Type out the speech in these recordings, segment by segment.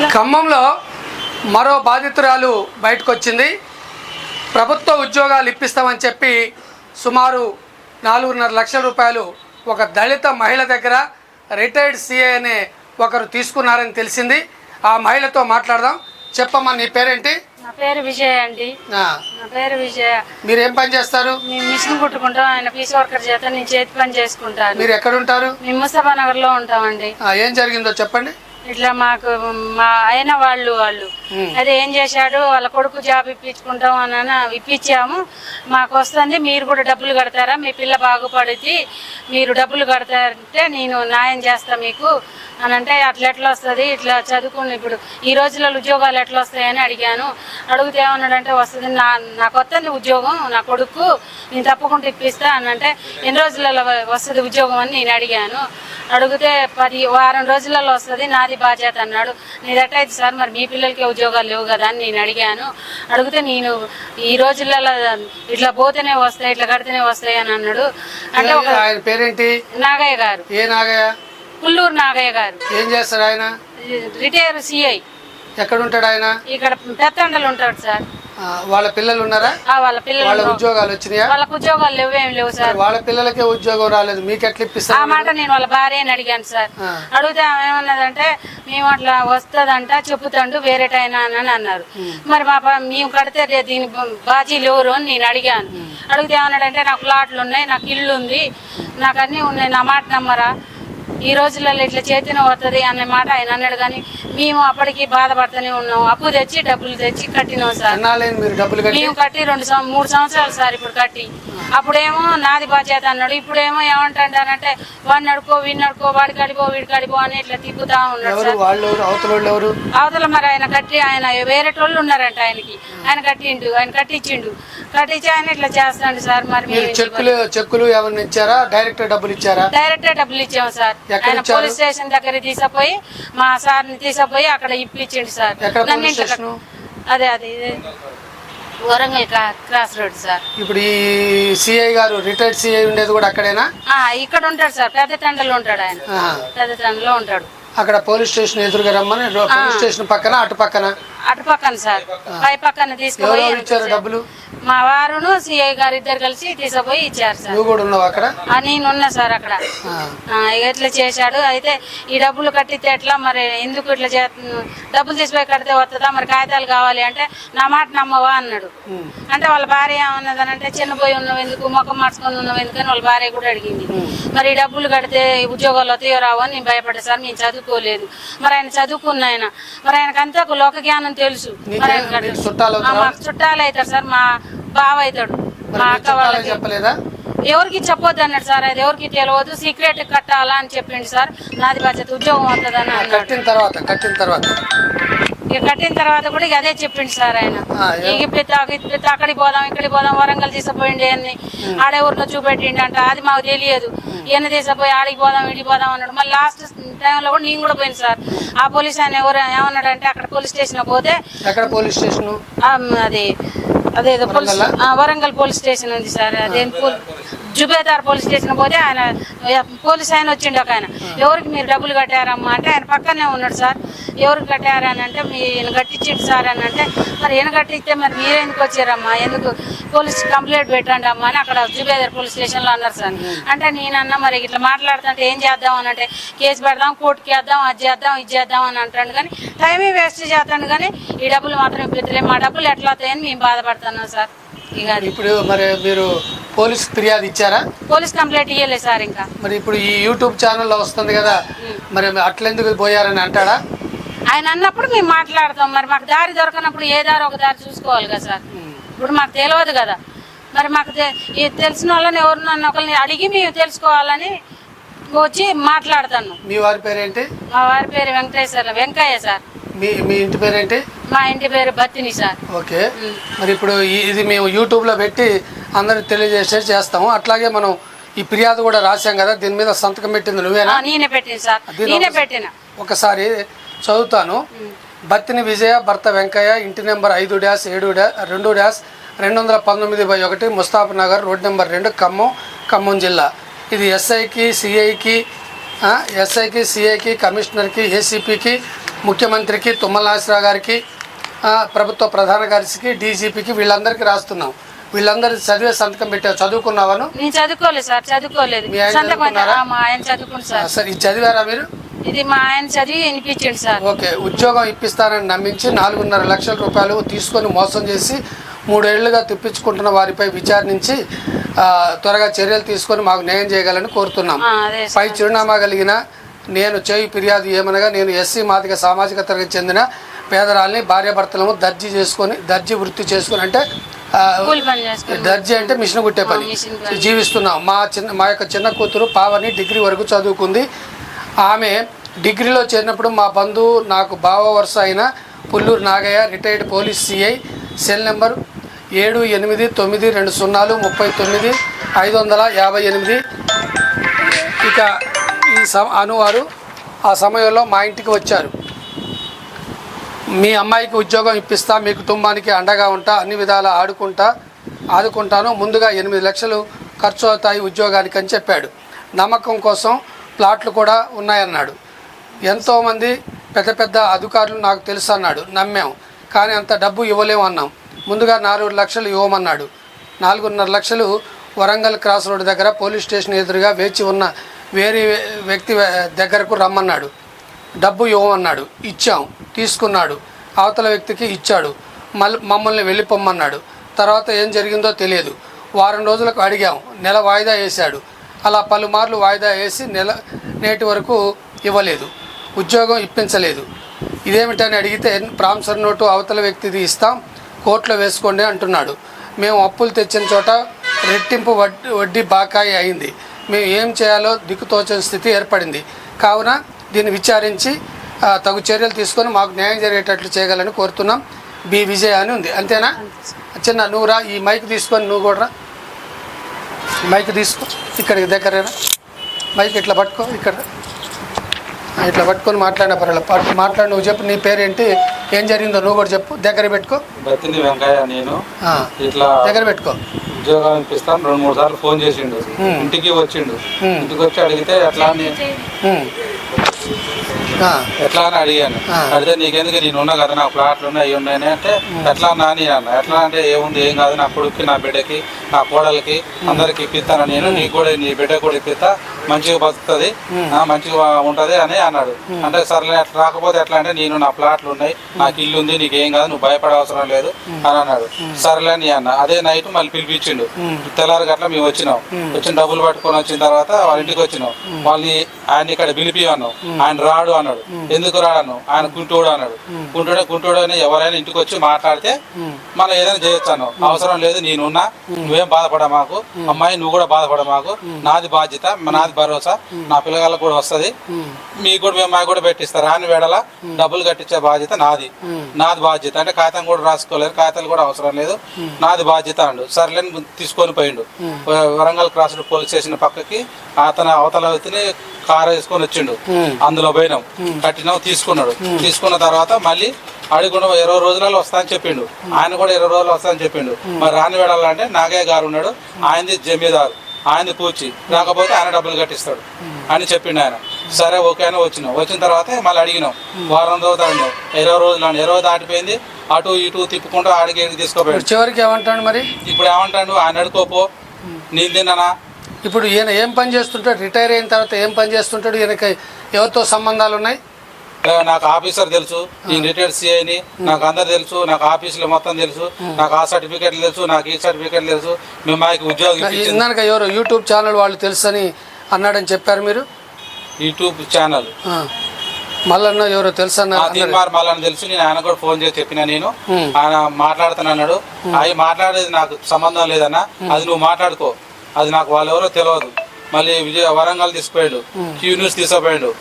ఖమ్మంలో మరో బాధితురాలు బయటకు వచ్చింది ప్రభుత్వ ఉద్యోగాలు ఇప్పిస్తామని చెప్పి సుమారు నాలుగున్నర లక్షల రూపాయలు ఒక దళిత మహిళ దగ్గర రిటైర్డ్ సిఏ అనే ఒకరు తీసుకున్నారని తెలిసింది. ఆ మహిళతో మాట్లాడదాం. చెప్పమ్మా నీ పేరేంటి? నా పేరు విజయ అండి. నా పేరు విజయ. మీరు ఏం పని చేస్తారు? మేము మిషన్ కుట్టుకుంటాం. ఆయన పీస్ వర్కర్ చేత నేను చేతి పని చేసుకుంటాను. మీరు ఎక్కడ ఉంటారు మేము ముస్తాఫా నగర్లో ఉంటామండి. ఆ, ఏం జరిగిందో చెప్పండి. ఇట్లా మాకు మా అయిన వాళ్ళు వాళ్ళు. అదే ఏం చేశాడు? వాళ్ళ కొడుకు జాబ్ ఇప్పించుకుంటాం అని అని ఇప్పించాము. మాకు వస్తుంది మీరు కూడా డబ్బులు కడతారా? మీ పిల్ల బాగుపడితే మీరు డబ్బులు కడతారంటే నేను న్యాయం చేస్తా మీకు. అని అంటే అట్లా ఎట్లా వస్తుంది? ఇట్లా చదువుకుని ఇప్పుడు ఈ రోజులలో ఉద్యోగాలు ఎట్లా వస్తాయని అడిగాను. అడిగితే ఏమన్నాడంటే వస్తుంది నా నాకు వస్తుంది ఉద్యోగం నా కొడుకు నేను తప్పకుండా ఇప్పిస్తా అని అంటే ఎన్ని రోజులలో వస్తుంది ఉద్యోగం అని నేను అడిగాను. అడిగితే పది వారం రోజులలో వస్తుంది నాది బాధ్యత అన్నాడు. నీది ఎట్టయితే సార్ మరి మీ పిల్లలకి ఉద్యోగాలు లేవు కదా అని నేను అడిగాను. అడిగితే నేను ఈ రోజులలో ఇట్లా పోతేనే వస్తాయి ఇట్లా కడితేనే వస్తాయి అని అన్నాడు. అంటే ఒక ఆయన పేరేంటి? నాగయ్య గారు. ఏ నాగయ్య? పుల్లూరు నాగయ్య గారు. ఏం చేస్తాడు ఆయన? Retire CI. ఎక్కడ ఉంటాడు ఆయన? ఇక్కడ పెత్తండలు ఉంటాడు సార్. వాళ్ళ పిల్లలు ఉన్నారా? ఆ వాళ్ళ వాళ్ళ పిల్లలు ఉద్యోగాలు వచ్చినాయా? వాళ్ళకు ఉద్యోగాలు లేవు ఏం లేవు సార్. వాళ్ళ పిల్లలకే ఉద్యోగం రాలేదు మీకు ఎట్లా ఆ ఇప్పిస్తారు మాట నేను వాళ్ళ భార్యని అడిగాను సార్. ఆ. అడిగితే ఆమె ఏమన్నదంటే మేము అట్లా వస్తుందంట చెప్పుతాండు వేరేటైనా అని అన్నారు. మరి మా బా- మేము కడితే దీని బాజీలు ఎవరు అని నేను అడిగాను. అడిగితే ఏమన్నాడంటే నాకు ప్లాట్లు ఉన్నాయి నాకు ఇల్లు ఉంది నాకు అన్నీ ఉన్నాయి నా మాట నమ్మరా? ఈ రోజులలో ఇట్లా చేతిన వస్తుంది అనే మాట ఆయన అన్నాడు కానీ మేము అప్పటికి బాధపడుతూనే ఉన్నాం. అప్పు తెచ్చి డబ్బులు తెచ్చి కట్టినాం సార్. మేము కట్టి రెండు మూడు సంవత్సరాలు సార్ ఇప్పుడు కట్టి. అప్పుడేమో నాది బాధ్యత అన్నాడు. ఇప్పుడేమో ఏమంటాడంటే వాడిని నడుకో వీడిని నడుకో వాడి కడిపో వీడి కడిపో అని ఇట్లా తిప్పుతా ఉన్నాడు అవతల మరి ఆయన కట్టి ఆయన వేరే వాళ్ళు ఉన్నారంట ఆయనకి. ఆయన కట్టిండు ఆయన కట్టించిండు. కట్టించి ఆయన ఇట్లా చేస్తాడు సార్ మరి చెక్కులు చెక్కులు ఎవరిని ఇచ్చారా? డైరెక్ట్ డబ్బులు ఇచ్చారా? డైరెక్ట్ డబ్బులు ఇచ్చాము సార్. ఆయన? పోలీస్ స్టేషన్ దగ్గర తీసుకుపోయి మా సార్ని తీసుకుపోయి అక్కడ ఇప్పించిండు సార్. నన్ను? అదే అదే. Warangal cross- cross road sir. ఇప్పుడు ఈ సిఐ గారు రిటైర్డ్ సిఐ ఉండేది కూడా అక్కడేనా? ఆ, ఇక్కడ ఉంటాడు సార్. పెద్ద తండలో ఉంటాడు ఆయన. పెద్ద తండలో ఉంటాడు. అక్కడ పోలీస్ స్టేషన్ ఎదురుగా రమ్మని పోలీస్ స్టేషన్ పక్కన అటు పక్కన? అటు పక్కన సార్. పై పక్కన తీసుకుపోయి ఇచ్చారు డబ్బులు? మా వారును సిఐ గారు ఇద్దరు కలిసి తీసుకుపోయి ఇచ్చారు సార్. నువ్వు కూడా ఉన్నావు అక్కడ? ఆ, నేను ఉన్నా సార్ అక్కడ. ఇట్లా చేశాడు? అయితే ఈ డబ్బులు కట్టితే ఎట్లా మరి ఎందుకు ఇట్లా చే డబ్బులు తీసిపోయి కడితే వస్తుందా మరి కాగితాలు కావాలి అంటే నా మాట నమ్మవా అన్నాడు. అంటే వాళ్ళ భార్య ఏమన్నది అంటే చిన్నపోయి ఉన్నావు ఎందుకు? మొక్క మార్చుకొని ఉన్నావు ఎందుకు? అని వాళ్ళ భార్య కూడా అడిగింది. మరి ఈ డబ్బులు కడితే ఉద్యోగాలు వస్తాయో రావో అని నేను భయపడ్డా సార్ నేను చదువుకోలేదు. మరి ఆయన చదువుకున్న ఆయన. మరి ఆయనకు అంతా ఒక లోక జ్ఞానం తెలుసు. చుట్టాలు అవుతారు సార్. మా బావ అవుతాడు మా అక్క వాళ్ళకి చెప్పలేదా? ఎవరికి చెప్పొద్దు అన్నాడు సార్. అది ఎవరికి తెలియదు. సీక్రెట్ కట్టాలా అని చెప్పిండు సార్. నాది బాధ్యత ఉద్యోగం వస్తుందని అన్నాడు. కట్టిన తర్వాత కట్టిన తర్వాత. ఇక కట్టిన తర్వాత కూడా ఇక అదే చెప్పిండు సార్ ఆయన. ఇక ఇప్పుడు ఇప్పుడు అక్కడికి పోదాం ఇక్కడికి పోదాం వరంగల్ తీసుకుపోయిండి అని ఆడెవరినో చూపెట్టిండి అంట అది మాకు తెలియదు. ఈయన తీసుకుపోయి ఆడికి పోదాం ఇడికి పోదాం అన్నాడు. మళ్ళీ లాస్ట్ టైంలో కూడా నేను కూడా పోయింది సార్. ఆ పోలీస్ ఆయన ఎవరు ఏమన్నాడంటే అక్కడ పోలీస్ స్టేషన్ పోతే ఎక్కడ పోలీస్ స్టేషన్? ఆ, అది అదేదో పోలీస్ వరంగల్ పోలీస్ స్టేషన్ ఉంది సార్ అదే జుబేదార్ పోలీస్ స్టేషన్ పోతే ఆయన పోలీస్ ఆయన వచ్చిండు ఒక ఆయన. ఎవరికి మీరు డబ్బులు కట్టారమ్మా అంటే ఆయన పక్కనే ఉన్నాడు సార్. ఎవరికి కట్టారని అంటే మీ ఈయన కట్టించిండు సార్ అని అంటే మరి ఈయన కట్టిస్తే మరి మీరు ఎందుకు వచ్చారమ్మా? ఎందుకు పోలీస్ కంప్లైంట్ పెట్టండి అమ్మా అని అక్కడ జుబేదార్ పోలీస్ స్టేషన్లో అన్నారు సార్. అంటే నేనన్నా మరి ఇట్లా మాట్లాడుతుంటే ఏం చేద్దాం అని అంటే కేసు పెడదాం కోర్టుకి వేద్దాం అది చేద్దాం ఇది చేద్దాం అని అంటాడు కానీ టైమే వేస్ట్ చేస్తాడు కానీ ఈ డబ్బులు మాత్రం ఇప్పుడు మా డబ్బులు ఎట్లా అవుతాయని మేము బాధపడుతున్నాం సార్. ఇక ఇప్పుడు మరి మీరు పోలీస్ ఫిర్యాదు ఇచ్చారా? పోలీస్ కంప్లైంట్ ఇవ్వలేదు సార్ ఇంకా. మరి ఇప్పుడు ఈ యూట్యూబ్ ఛానల్లో వస్తుంది కదా మరి అట్లెందుకు పోయారని అంటాడా? ఆయన అన్నప్పుడు మేము మాట్లాడతాం మరి మాకు దారి దొరకనప్పుడు ఏ దారి ఒక దారి చూసుకోవాలి కదా సార్. ఇప్పుడు మాకు తెలియదు కదా. మరి మాకు తెలిసిన వాళ్ళని ఎవరినన్నా ఒకరిని అడిగి మేము తెలుసుకోవాలని వచ్చి మాట్లాడతాను మీ వారి పేరేంటి? మా వారి పేరు వెంకటేశ్వర్ల వెంకయ్య సార్. మీ మీ ఇంటి పేరేంటి? మా ఇంటి పేరు బత్తిని సార్ ఓకే. మరి ఇప్పుడు ఇది మేము యూట్యూబ్లో పెట్టి అందరికి తెలియజేసేది చేస్తాము. అట్లాగే మనం ఈ ఫిర్యాదు కూడా రాశాం కదా దీని మీద సంతకం పెట్టింది నువ్వేనా? నేనే పెట్టిన సార్. నేనే పెట్టిన. ఒకసారి చదువుతాను. బత్తిని విజయ భర్త వెంకయ్య ఇంటి నెంబర్ ఐదు డ్యాష్ ఏడు డ్యాష్ రెండు డ్యాష్ రెండు వందల పంతొమ్మిది బై ఒకటి ముస్తాఫ్ నగర్ రోడ్ నెంబర్ రెండు ఖమ్మం ఖమ్మం జిల్లా. ఇది ఎస్ఐకి సిఐకి ఎస్ఐకి సిఐకి కమిషనర్కి ఏసీపీకి ముఖ్యమంత్రికి తుమ్మల నాగేశ్వరరావు గారికి ఆ, ప్రభుత్వ ప్రధాన కార్యదర్శికి డీజీపీకి వీళ్ళందరికీ రాస్తున్నాం. వీళ్ళందరూ చదివే సంతకం పెట్టావు చదువుకున్నావను? నేను చదువుకోలేదు సార్ చదువుకోలేదు. మీ ఆయన సంతకం అయితే- చదువుకున్నారా? ఆ, మా ఆయన చదువుకుంది ఆ, సార్ సరే ఇది చదివారా మీరు? ఇది మా ఆయన చదివి వినిపించండి సార్. ఓకే ఉద్యోగం ఇప్పిస్తానని నమ్మించి నాలుగున్నర లక్షల రూపాయలు తీసుకొని మోసం చేసి మూడేళ్ళుగా తిప్పించుకుంటున్న వారిపై విచారించి ఆ, త్వరగా చర్యలు తీసుకొని మాకు న్యాయం చేయగలని కోరుతున్నాం. ఆ, అదే పై చిరునామా కలిగిన నేను చేయి ఫిర్యాదు ఏమనగా నేను ఎస్సీ మాదిక సామాజిక తరగతి చెందిన పేదరాల్ని భార్యాభర్తలను దర్జీ చేసుకొని దర్జీ వృత్తి చేసుకొని అంటే దర్జీ అంటే మిషన్ కుట్టే పని. జీవిస్తున్నాం. మా చిన్న మా యొక్క చిన్న కూతురు పావని డిగ్రీ వరకు చదువుకుంది. ఆమె డిగ్రీలో చేరినప్పుడు మా బంధువు నాకు బావ వరుస అయిన Pulluru Nagayya retired police CI cell number ఏడు ఎనిమిది తొమ్మిది రెండు సున్నాలు ముప్పై తొమ్మిది ఐదు వందల యాభై ఎనిమిది. ఇక సమ అనువారు ఆ సమయంలో మా ఇంటికి వచ్చారు. మీ అమ్మాయికి ఉద్యోగం ఇప్పిస్తా మీ కుటుంబానికి అండగా ఉంటా అన్ని విధాలా ఆడుకుంటా ఆదుకుంటాను. ముందుగా ఎనిమిది లక్షలు ఖర్చు అవుతాయి ఉద్యోగానికి అని చెప్పాడు. నమ్మకం కోసం ప్లాట్లు కూడా ఉన్నాయన్నాడు. ఎంతోమంది పెద్ద పెద్ద అధికారులు నాకు తెలుసు అన్నాడు. నమ్మాము కానీ అంత డబ్బు ఇవ్వలేము అన్నాం. ముందుగా నాలుగు లక్షలు ఇవ్వమన్నాడు. నాలుగున్నర లక్షలు వరంగల్ క్రాస్ రోడ్ దగ్గర పోలీస్ స్టేషన్ ఎదురుగా వేచి ఉన్న వేరే వ్యక్తి దగ్గరకు రమ్మన్నాడు. డబ్బు ఇవ్వమన్నాడు. ఇచ్చాం. తీసుకున్నాడు. అవతల వ్యక్తికి ఇచ్చాడు. మళ్ళీ మమ్మల్ని వెళ్ళిపోమ్మన్నాడు. తర్వాత ఏం జరిగిందో తెలియదు. వారం రోజులకు అడిగాం. నెల వాయిదా వేశాడు. అలా పలుమార్లు వాయిదా వేసి నెల నేటి వరకు ఇవ్వలేదు. ఉద్యోగం ఇప్పించలేదు. ఇదేమిటని అడిగితే ప్రాంసర్ నోటు అవతల వ్యక్తిది ఇస్తాం. కోర్టులో వేసుకోండి అంటున్నాడు. మేము అప్పులు తెచ్చిన చోట రెట్టింపు వడ్డీ వడ్డీ బాకాయి అయింది. మేము ఏం చేయాలో దిక్కుతోచని స్థితి ఏర్పడింది. కావున దీన్ని విచారించి తగు చర్యలు తీసుకొని మాకు న్యాయం జరిగేటట్లు చేయగలని కోరుతున్నాం. బి విజయ అని ఉంది. అంతేనా? చిన్న నువ్వు రా ఈ మైక్ తీసుకొని నువ్వు కూడా రా. మైక్ తీసుకో. ఇక్కడికి దగ్గరేనా? మైక్ ఇట్లా పట్టుకో ఇక్కడ ఇట్లా పట్టుకొని మాట్లాడిన పర్వాలేదు. పట్టు మాట్లాడి నువ్వు చెప్పు నీ పేరేంటి? ఏం జరిగిందో నువ్వు కూడా చెప్పు. దగ్గర పెట్టుకో. నేను. ఇట్లా దగ్గర పెట్టుకో. ఉద్యోగాలు ఇప్పిస్తాను రెండు మూడు సార్లు ఫోన్ చేసిండు. ఇంటికి వచ్చిండు. ఇంటికి వచ్చి అడిగితే. ఆ, ఎట్లా అని అడిగాను. అడిగితే నీకెందుకు నేను ఉన్నా కదా నాకు ప్లాట్లు ఉన్నాయి అవి ఉన్నాయి అంటే ఎట్లా అని అన్న. ఎట్లా అంటే ఏముంది ఏం కాదు నా కొడుక్కి నా బిడ్డకి నా కోడలికి అందరికి ఇప్పిస్తాను. నేను నీకు కూడా నీ బిడ్డ కూడా ఇప్పిస్తా మంచిగా బతుకుతుంది మంచిగా ఉంటది అని అన్నాడు. అంటే సర్లే అట్లా రాకపోతే ఎట్లా అంటే నేను నా ప్లాట్లు ఉన్నాయి నాకు ఇల్లు ఉంది నీకు ఏం కాదు నువ్వు భయపడే అవసరం లేదు అని అన్నాడు. సర్లే అని అన్న. అదే నైట్ మళ్ళీ పిలిపించిండు. తెల్లారి గట్ల మేము వచ్చినాం. వచ్చిన డబ్బులు పట్టుకొని వచ్చిన తర్వాత వాళ్ళ ఇంటికి వచ్చినాం. వాళ్ళని ఆయన ఇక్కడ పిలిపి అన్నాం ఆయన రాడు అన్నాడు. ఎందుకు రాను ఆయన కుంటోడు అన్నాడు. కుంటోడే కుంటోడు అని ఎవరైనా ఇంటికి వచ్చి మాట్లాడితే మనం ఏదైనా చేయొచ్చు అవసరం లేదు నేనున్నా. నువ్వేం బాధపడ మాకు. అమ్మాయి నువ్వు కూడా బాధపడ మాకు. నాది బాధ్యత నాది భరోసా. నా పిల్లగాళ్ళకు కూడా వస్తది. మీకు కూడా మేము మాకు కూడా పెట్టిస్తారు రాని వేళల డబ్బులు కట్టించే బాధ్యత నాది. నాది బాధ్యత. అంటే కాగితం కూడా రాసుకోలేదు. కాగితాలు కూడా అవసరం లేదు. నాది బాధ్యత అండు సర్లేని తీసుకొని పోయిండు. వరంగల్ క్రాస్ పోలీస్ స్టేషన్ పక్కకి అతను అవతల వ్యక్తిని కారు వేసుకొని వచ్చిండు. అందులో పోయినాం. కట్టినాం తీసుకున్నాడు. తీసుకున్న తర్వాత మళ్ళీ అడుగుండ ఇరవై రోజులలో వస్తా అని చెప్పిండు. ఆయన కూడా ఇరవై రోజులు వస్తా అని చెప్పిండు. మరి రాని వేడాలంటే నాగయ్య గారు ఉన్నాడు. ఆయనది జమీదారు. ఆయనది పూచి. రాకపోతే ఆయన డబ్బులు కట్టిస్తాడు అని చెప్పిండు ఆయన. సరే ఓకే అని వచ్చినాం. వచ్చిన తర్వాత మళ్ళీ అడిగినాం. వారం రోజులు అడిగినాం ఇరవై రోజులు అని ఇరవై దాటిపోయింది. అటు ఇటు తిప్పుకుంటూ ఆడికి తీసుకోపోయాడు. చివరికి ఏమంటాడు మరి? ఇప్పుడు ఏమంటాడు? ఆయన అడుకోపో. నేను తిన్నానా? ఇప్పుడు ఈయన ఏం పని చేస్తుంటాడు? రిటైర్ అయిన తర్వాత ఏం పని చేస్తుంటాడు? ఈయనకి ఎవరితో సంబంధాలు ఉన్నాయి? నాకు ఆఫీసర్ తెలుసు నేను రిటైర్డ్ సిఐని నాకు అందరు తెలుసు నాకు ఆఫీసులో మొత్తం తెలుసు నాకు ఆ సర్టిఫికేట్లు తెలుసు నాకు ఈ సర్టిఫికేట్లు తెలుసు. మేము మాకు ఉద్యోగం ఇందాక ఎవరు యూట్యూబ్ ఛానల్ వాళ్ళు తెలుసని అన్నాడని చెప్పారు మీరు? YouTube channel. ఆ. మల్లన్న ఎవరో తెలుసు మళ్ళీ తెలుసు నేను ఆయన కూడా ఫోన్ చేసి చెప్పిన నేను. ఆయన మాట్లాడుతానన్నాడు అవి మాట్లాడేది నాకు సంబంధం లేదన్నా అది నువ్వు మాట్లాడుకో. అది నాకు వాళ్ళు ఎవరో తెలియదు మళ్ళీ విజయ వరంగల్ తీసుకుపోయాడు. క్యూ న్యూస్ తీసుకుపోయాడు.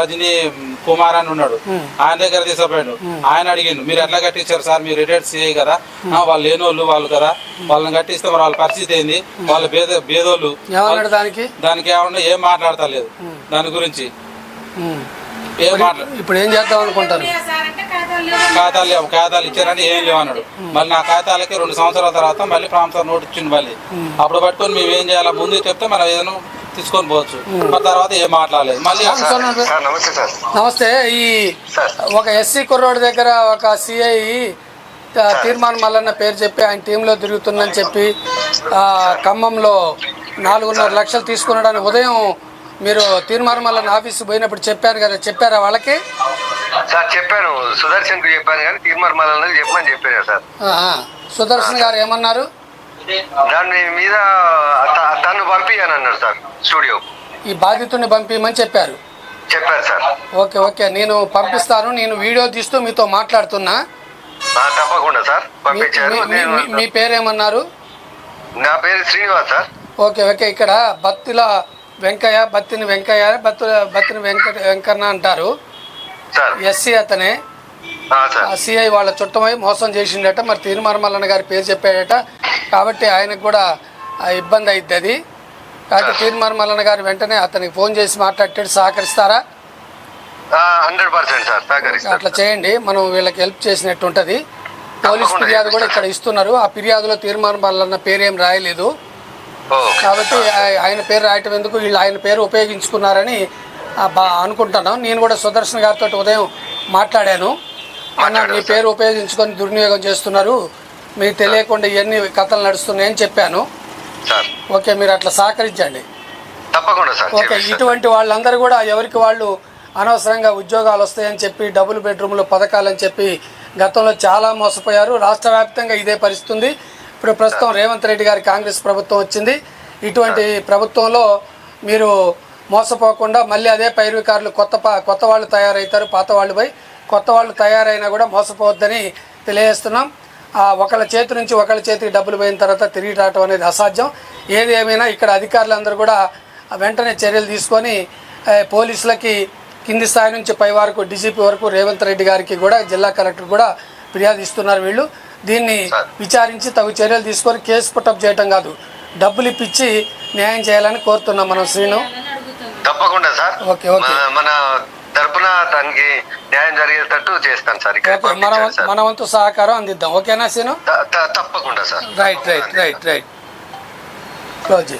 రజనీ కుమార్ అని ఉన్నాడు. ఆయన దగ్గర తీసుకుపోయాడు. ఆయన అడిగిండు మీరు ఎట్లా కట్టించారు సార్? మీరు రిటైర్డ్ సిఐ కదా? వాళ్ళు లేనోళ్ళు వాళ్ళు కదా. వాళ్ళని కట్టిస్తే మరి వాళ్ళ పరిస్థితి ఏంది? వాళ్ళ బేద బేదోళ్ళు దానికి? దానికి ఏమన్నా ఏం మాట్లాడతలేదు. దాని గురించి. ఏం ఇప్పుడు ఏం చేద్దాం అనుకుంటారు? ఖాతాలు లేవు ఖాతాలు ఇచ్చారని ఏం లేవు అన్నాడు. మళ్ళీ నా ఖాతాలకి రెండు సంవత్సరాల తర్వాత మళ్ళీ ప్రాంతం నోట్ ఇచ్చిండు మళ్ళీ. అప్పుడు పట్టుకొని మేము ఏం చేయాలా? ముందు చెప్తే మనం ఏదైనా తీసుకొని పోవచ్చు. తర్వాత ఏం మాట్లాడలేదు. మళ్ళీ నమస్తే సార్. నమస్తే. ఈ. ఒక ఎస్సీ కుర్రోడి దగ్గర ఒక సిఐ తీర్మానం మల్లన్న పేరు చెప్పి ఆయన టీంలో తిరుగుతుందని చెప్పి ఆ, ఖమ్మంలో నాలుగున్నర లక్షలు తీసుకున్నాడని ఉదయం మీరు తీర్మానం మల్లన్న ఆఫీస్ పోయినప్పుడు చెప్పారు కదా చెప్పారా వాళ్ళకి? సార్ చెప్పాను సుదర్శన్కు చెప్పాను కానీ తీర్మానం చెప్పమని చెప్పాను సార్. సుదర్శన్ గారు ఏమన్నారు? దాని మీద తను పంపియాను అన్నాడు సార్ స్టూడియో. ఈ బాధితుడిని పంపించమని చెప్పారు. చెప్పారు సార్. Okay okay. నేను పంపిస్తాను నేను వీడియో తీస్తూ మీతో మాట్లాడుతున్నా. తప్పకుండా సార్ పంపించారు. మీ- మీ- నేను మీ- మీ పేరేమన్నారు? నా పేరు శ్రీనివాస్ సార్. Okay okay. ఇక్కడ బత్తిల వెంకయ్య బత్తిని వెంకయ్య బత్తు బత్తిని వెంకట వెంకన్న అంటారు. ఎస్సీ అతనే. సిఐ వాళ్ళ చుట్టమై మోసం చేసిండట మరి తీర్మానమల్లన్న గారి పేరు చెప్పాడట. కాబట్టి ఆయనకు కూడా ఆ ఇబ్బంది అయింది అది కాబట్టి తీర్మానమల్లన్న గారు వెంటనే అతనికి ఫోన్ చేసి మాట్లాడేటట్టు సహకరిస్తారా? హండ్రెడ్ పర్సెంట్ సార్ అట్లా చేయండి మనం వీళ్ళకి హెల్ప్ చేసినట్టు ఉంటుంది పోలీస్ ఫిర్యాదు కూడా. ఇక్కడ ఇస్తున్నారు. ఆ ఫిర్యాదులో తీర్మానమల్లన్న పేరేం రాయలేదు. కాబట్టి ఆయ- ఆయన పేరు రాయటం ఎందుకు? వీళ్ళు ఆయన పేరు ఉపయోగించుకున్నారని బా అనుకుంటున్నాం నేను కూడా సుదర్శన్ గారితో ఉదయం మాట్లాడాను. అన్న మీ పేరు ఉపయోగించుకొని దుర్వినియోగం చేస్తున్నారు. మీకు తెలియకుండా ఇవన్నీ కథలు నడుస్తున్నాయని చెప్పాను. ఓకే మీరు అట్లా సహకరించండి. తప్పకుండా సార్. ఓకే. ఇటువంటి వాళ్ళందరూ కూడా ఎవరికి వాళ్ళు అనవసరంగా ఉద్యోగాలు వస్తాయని చెప్పి డబుల్ బెడ్రూమ్లు పథకాలని చెప్పి గతంలో చాలా మోసపోయారు. రాష్ట్ర వ్యాప్తంగా ఇదే పరిస్థితి ఉంది ఇప్పుడు ప్రస్తుతం రేవంత్ రెడ్డి గారి కాంగ్రెస్ ప్రభుత్వం వచ్చింది. ఇటువంటి ప్రభుత్వంలో మీరు మోసపోకుండా మళ్ళీ అదే పైరువికారులు కొత్త కొత్త వాళ్ళు తయారవుతారు పాత వాళ్ళు పోయి కొత్త వాళ్ళు తయారైనా కూడా మోసపోవద్దని తెలియజేస్తున్నాం. ఒకళ్ళ చేతి నుంచి ఒకళ్ళ చేతికి డబ్బులు పోయిన తర్వాత తిరిగి రావటం అనేది అసాధ్యం. ఏది ఏమైనా ఇక్కడ అధికారులందరూ కూడా వెంటనే చర్యలు తీసుకొని పోలీసులకి కింది స్థాయి నుంచి పై వరకు డీజీపీ వరకు రేవంత్ రెడ్డి గారికి కూడా జిల్లా కలెక్టర్ కూడా ఫిర్యాదు ఇస్తున్నారు వీళ్ళు. దీన్ని విచారించి తగు చర్యలు తీసుకొని కేసు పుట్టప్ చేయటం కాదు. డబ్బులు ఇప్పించి న్యాయం చేయాలని కోరుతున్నాం మనం శ్రీను. తప్పకుండా సార్. Okay, okay. మన- తరపున తనకి న్యాయం జరిగేటట్టు చేస్తాను సార్ మన వంతు సహకారం అందిద్దాం. ఓకేనా శ్రీను? తప్పకుండా sir. Right right right right. Close